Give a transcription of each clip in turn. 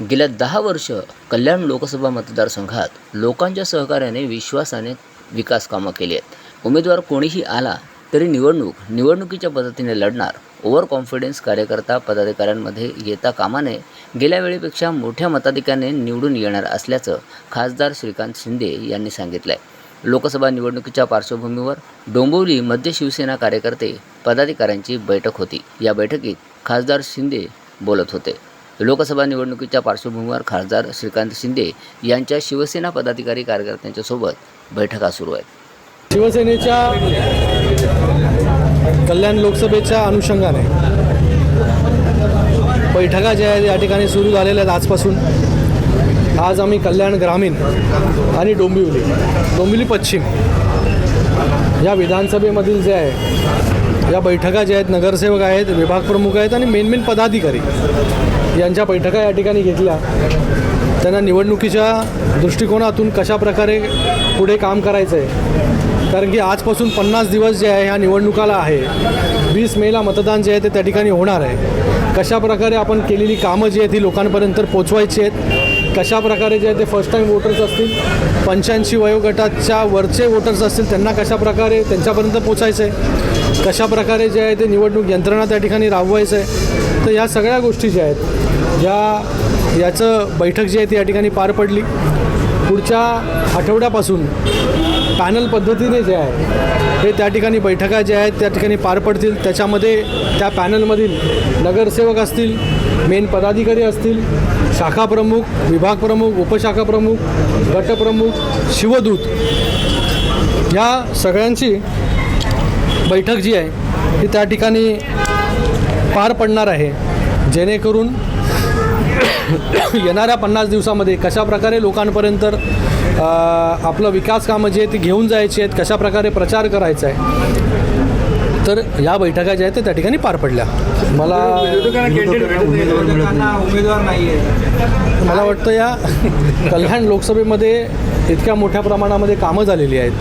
गेल्या दहा वर्ष कल्याण लोकसभा मतदारसंघात लोकांच्या सहकार्याने विश्वासाने विकास कामं केली आहेत. उमेदवार कोणीही आला तरी निवडणूक निवडणुकीच्या पद्धतीने लढणार ओव्हर कॉन्फिडन्स कार्यकर्ता पदाधिकाऱ्यांमध्ये येता कामाने गेल्या वेळेपेक्षा मोठ्या मताधिक्याने निवडून येणार असल्याचं खासदार श्रीकांत शिंदे यांनी सांगितलं आहे लोकसभा निवडणुकीच्या पार्श्वभूमीवर डोंबिवली मध्य शिवसेना कार्यकर्ते पदाधिकाऱ्यांची बैठक होती. या बैठकीत खासदार शिंदे बोलत होते. लोकसभा निवडणुकीच्या पार्श्वभूमीवर खासदार श्रीकांत शिंदे यांच्या शिवसेना पदाधिकारी कार्यकर्त्यांच्यासोबत बैठका सुरू आहेत. शिवसेनेच्या कल्याण लोकसभेच्या अनुषंगाने बैठका ज्या आहेत या ठिकाणी सुरू झालेल्या आहेत आजपासून आज आम्ही कल्याण ग्रामीण आणि डोंबिवली डोंबिवली पश्चिम या विधानसभेमधील जे आहे या बैठका ज्या आहेत नगरसेवक आहेत विभाग प्रमुख आहेत आणि मेन मेन पदाधिकारी यांच्या बैठका या ठिकाणी घेतल्या. त्यांना निवडणुकीच्या दृष्टिकोनातून कशा प्रकारे पुढे काम करायचं आहे कारण की आजपासून पन्नास दिवस जे आहे ह्या निवडणुकाला आहे. वीस मेला मतदान जे आहे ते त्या ठिकाणी होणार आहे. कशा प्रकारे आपण केलेली कामं जी आहेत ती लोकांपर्यंत पोचवायची आहेत कशा प्रकारे जे आहे ते फर्स्ट टाईम वोटर्स असतील पंच्याऐंशी वयोगटाच्या वरचे वोटर्स असतील त्यांना कशा प्रकारे त्यांच्यापर्यंत पोचायचं आहे? कशा प्रकारे जे आहे ते निवडणूक यंत्रणा त्या ठिकाणी राबवायचं आहे? तर या सगळ्या गोष्टी ज्या आहेत या याचं बैठक जी आहे ती या ठिकाणी पार पडली. पुढच्या आठवड्यापासून पॅनल पद्धतीने जे आहे हे त्या ठिकाणी बैठका ज्या आहेत त्या ठिकाणी पार पडतील. त्याच्यामध्ये त्या पॅनलमधील नगरसेवक असतील मेन पदाधिकारी असतील शाखा प्रमुख विभाग प्रमुख उपशाखा प्रमुख गटप्रमुख शिवदूत ह्या सगळ्यांची बैठक जी आहे ती त्या ठिकाणी पार पडणार आहे. जेणेकरून येणाऱ्या पन्नास दिवसामध्ये कशा प्रकारे लोकांपर्यंत आपलं विकास कामं जे आहेत ती घेऊन जायची आहेत कशा प्रकारे प्रचार करायचा आहे तर या बैठका ज्या आहेत त्या ठिकाणी पार पडल्या. मला मला वाटतं या कल्याण लोकसभेमध्ये इतक्या मोठ्या प्रमाणामध्ये कामं झालेली आहेत.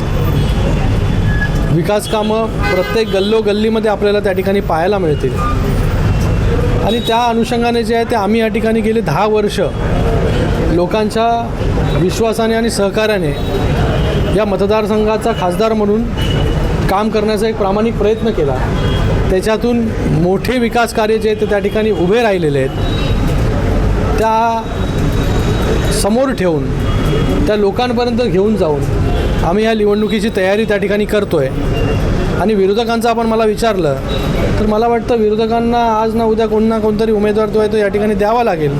विकास कामं प्रत्येक गल्लोगल्लीमध्ये आपल्याला त्या ठिकाणी पाहायला मिळतील. आणि त्या अनुषंगाने जे आहे ते आम्ही या ठिकाणी गेले दहा वर्ष. लोकांच्या विश्वासाने आणि सहकार्याने या मतदारसंघाचा खासदार म्हणून काम करण्याचा एक प्रामाणिक प्रयत्न केला. त्याच्यातून मोठे विकास कार्य जे आहेत ते त्या ठिकाणी उभे राहिलेले आहेत. त्या समोर ठेवून त्या लोकांपर्यंत घेऊन जाऊन आम्ही ह्या निवडणुकीची तयारी त्या ठिकाणी करतो आहे आणि विरोधकांचं आपण मला विचारलं तर मला वाटतं विरोधकांना आज ना उद्या कोण ना कोणतरी उमेदवार जो आहे तो या ठिकाणी द्यावा लागेल.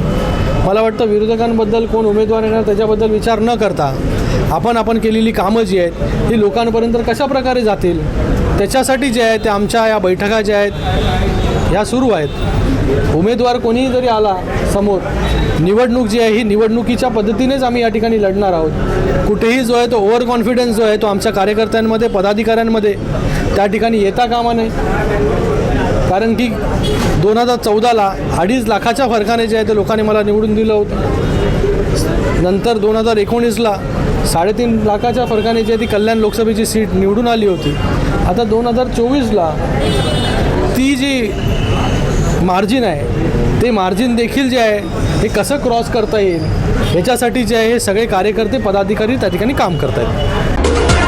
मला वाटतं विरोधकांबद्दल कोण उमेदवार येणार त्याच्याबद्दल विचार न करता आपण आपण केलेली कामं जी आहेत ती लोकांपर्यंत कशा प्रकारे जातील त्याच्यासाठी जे आहे ते आमच्या या बैठका ज्या आहेत ह्या सुरू आहेत. उमेदवार कोणीही जरी आला समोर निवडणूक जी आहे ही निवडणुकीच्या पद्धतीनेच आम्ही या ठिकाणी लढणार आहोत. कुठेही जो आहे तो ओव्हर कॉन्फिडन्स जो आहे तो आमच्या कार्यकर्त्यांमध्ये पदाधिकाऱ्यांमध्ये त्या ठिकाणी येता कामा नये. कारण की दोन हजार चौदाला अडीच लाखाच्या फरकाने जे आहे ते लोकांनी मला निवडून दिलं होतं. नंतर दोन हजार एकोणीसला साडेतीन लाखाच्या फरकाने जी आहे ती कल्याण लोकसभेची सीट निवडून आली होती. आता दोन हजार चोवीसला ती जी मार्जिन आहे ते मार्जिन देखील जे आहे हे कसं क्रॉस करता येईल याच्यासाठी जे आहे हे सगळे कार्यकर्ते पदाधिकारी त्या ठिकाणी काम करत आहेत